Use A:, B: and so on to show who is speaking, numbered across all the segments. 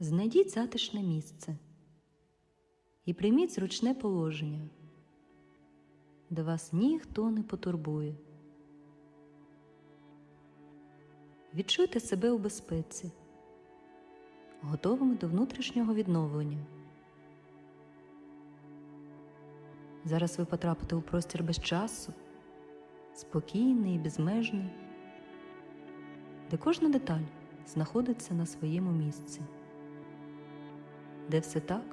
A: Знайдіть затишне місце і прийміть зручне положення, де вас ніхто не потурбує. Відчуйте себе у безпеці, готовими до внутрішнього відновлення. Зараз ви потрапите у простір без часу, спокійний і безмежний, де кожна деталь знаходиться на своєму місці, де все так,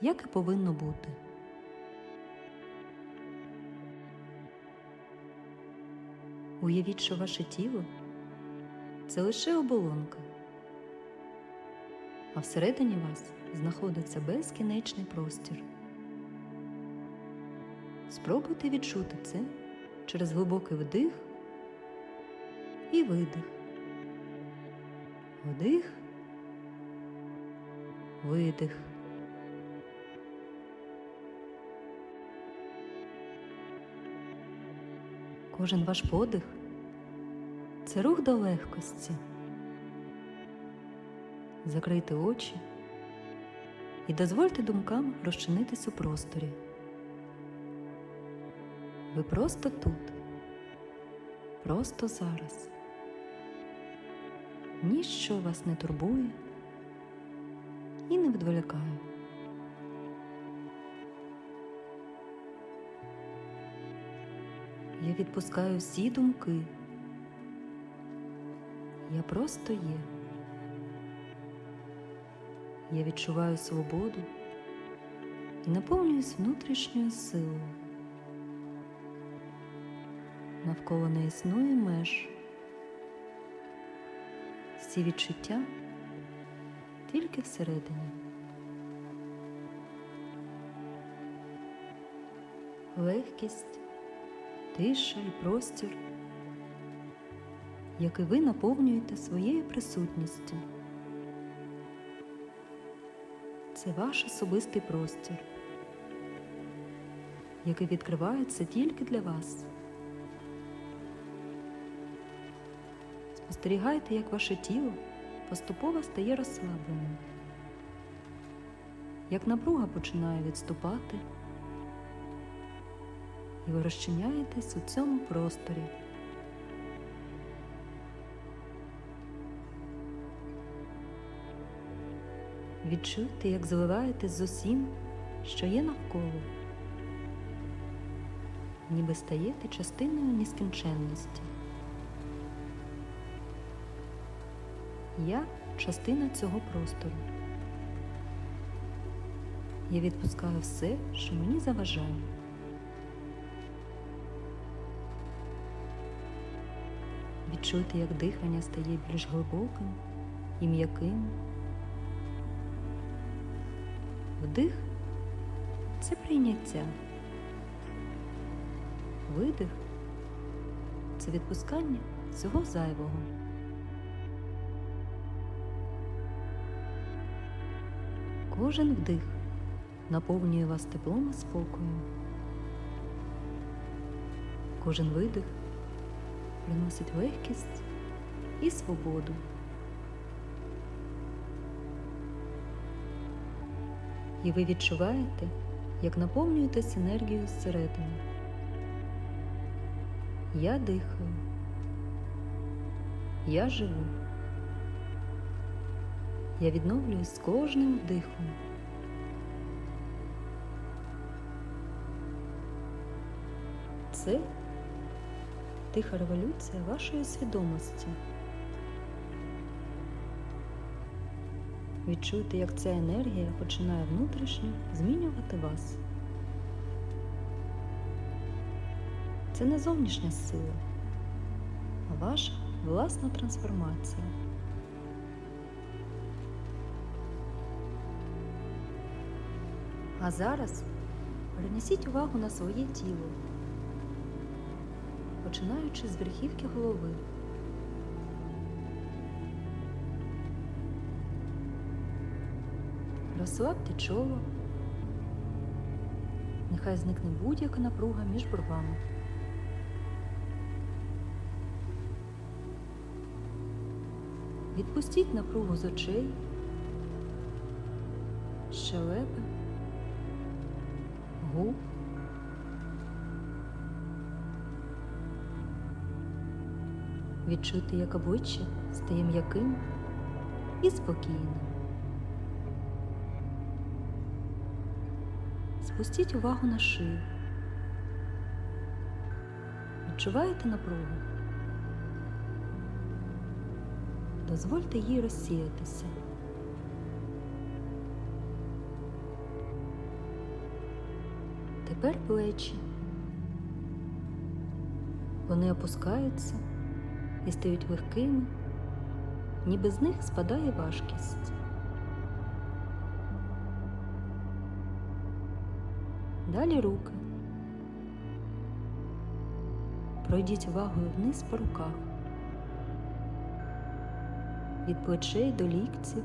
A: як і повинно бути. Уявіть, що ваше тіло це лише оболонка, а всередині вас знаходиться безкінечний простір. Спробуйте відчути це через глибокий вдих і видих. Вдих, видих. Кожен ваш подих це рух до легкості. Закрийте очі і дозвольте думкам розчинитись у просторі. Ви просто тут, просто зараз. Ніщо вас не турбує і не відволікає. Я відпускаю всі думки. Я просто є. Я відчуваю свободу і наповнююсь внутрішньою силою. Навколо не існує меж. Всі відчуття тільки всередині. Легкість, тиша і простір, який ви наповнюєте своєю присутністю. Це ваш особистий простір, який відкривається тільки для вас. Спостерігайте, як ваше тіло поступово стає розслабленим, як напруга починає відступати, і ви розчиняєтесь у цьому просторі. Відчуйте, як зливаєтесь з усім, що є навколо, ніби стаєте частиною нескінченності. Я частина цього простору. Я відпускаю все, що мені заважає. Відчуйте, як дихання стає більш глибоким і м'яким. Вдих це прийняття. Видих це відпускання всього зайвого. Кожен вдих наповнює вас теплом і спокоєм. Кожен видих приносить легкість і свободу. І ви відчуваєте, як наповнюєтесь енергією зсередини. Я дихаю. Я живу. Я відновлююсь з кожним вдихом. Це тиха революція вашої свідомості. Відчуйте, як ця енергія починає внутрішньо змінювати вас. Це не зовнішня сила, а ваша власна трансформація. А зараз перенесіть увагу на своє тіло, починаючи з верхівки голови. Розслабте чоло. Нехай зникне будь-яка напруга між бровами. Відпустіть напругу з очей щелепи, губ. Відчути, як обличчя стає м'яким і спокійним. Спустіть увагу на шию. Відчуваєте напругу? Дозвольте їй розсіятися. Тепер плечі. Вони опускаються і стають легкими, ніби з них спадає важкість. Далі руки. Пройдіть увагою вниз по руках, від плечей до ліктів,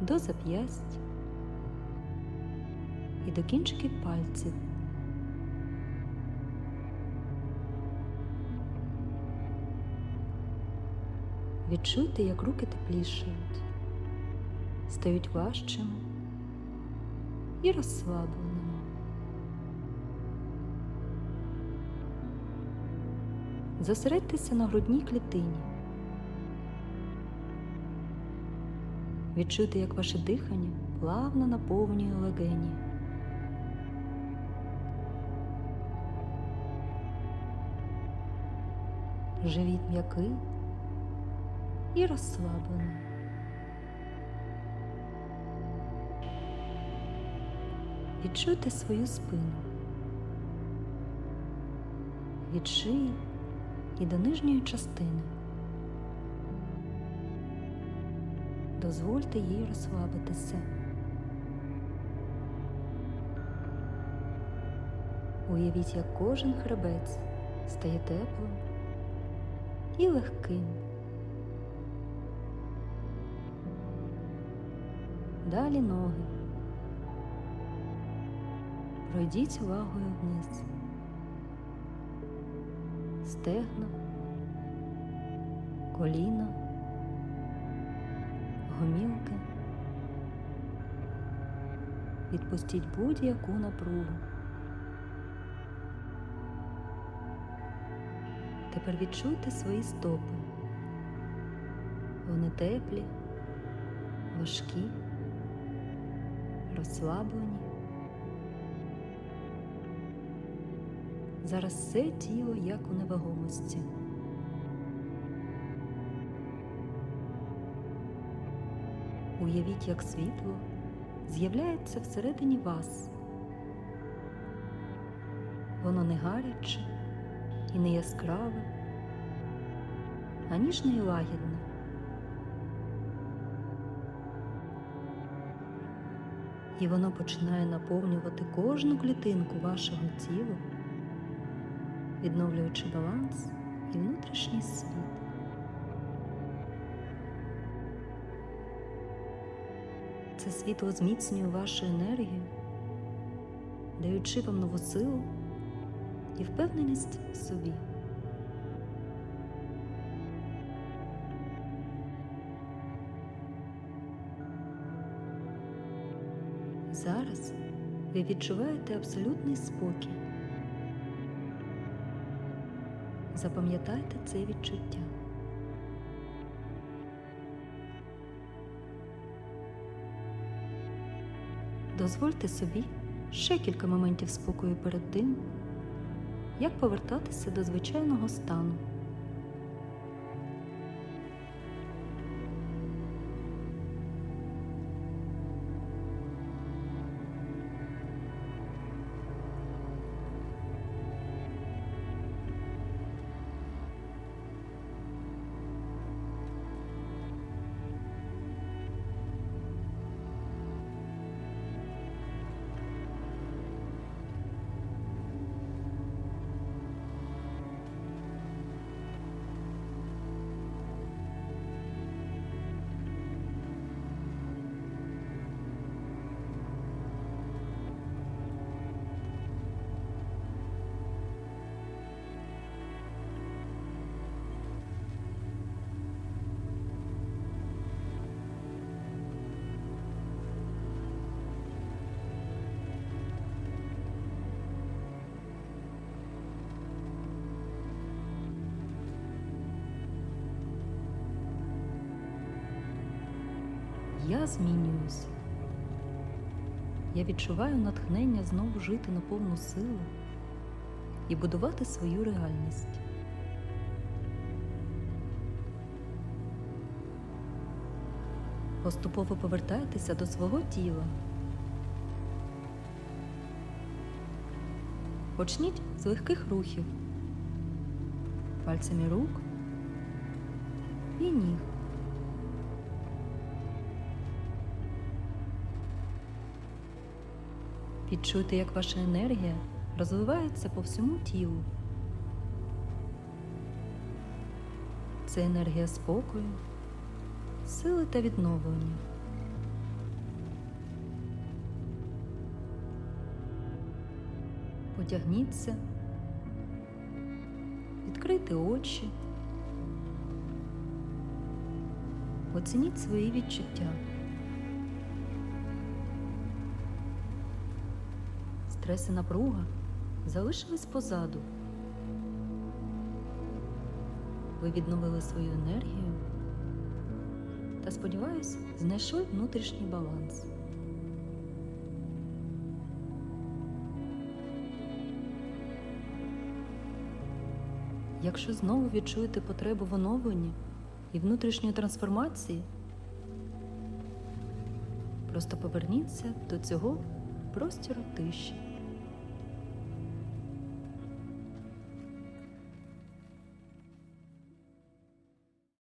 A: до зап'ясть і до кінчиків пальців. Відчуйте, як руки теплішають, стають важчими і розслабленими. Зосередьтеся на грудній клітині. Відчуйте, як ваше дихання плавно наповнює легені. Живіт м'який і розслаблений. Відчуйте свою спину від шиї і до нижньої частини. Дозвольте їй розслабитися. Уявіть, як кожен хребець стає теплим і легким. Далі ноги. Пройдіть увагою вниз. Стегна, коліна, гомілки. Відпустіть будь-яку напругу. Тепер відчуйте свої стопи. Вони теплі, важкі, розслаблені. Зараз все тіло як у невагомості. Уявіть, як світло з'являється всередині вас. Воно не гаряче і не яскраве, а ніжне і лагідне. І воно починає наповнювати кожну клітинку вашого тіла відновлюючи баланс і внутрішній світ. Це світло зміцнює вашу енергію, даючи вам нову силу і впевненість в собі. Зараз ви відчуваєте абсолютний спокій. Запам'ятайте це відчуття. Дозвольте собі ще кілька моментів спокою перед тим, як повертатися до звичайного стану. Я змінююсь. Я відчуваю натхнення знову жити на повну силу і будувати свою реальність. Поступово повертайтеся до свого тіла. Почніть з легких рухів, пальцями рук і ніг. Відчуйте, як ваша енергія розвивається по всьому тілу. Це енергія спокою, сили та відновлення. Потягніться, відкрийте очі, оцініть свої відчуття. Стрес і напруга залишились позаду. Ви відновили свою енергію та, сподіваюсь, знайшли внутрішній баланс. Якщо знову відчуєте потребу в оновленні і внутрішньої трансформації, просто поверніться до цього простіру тиші.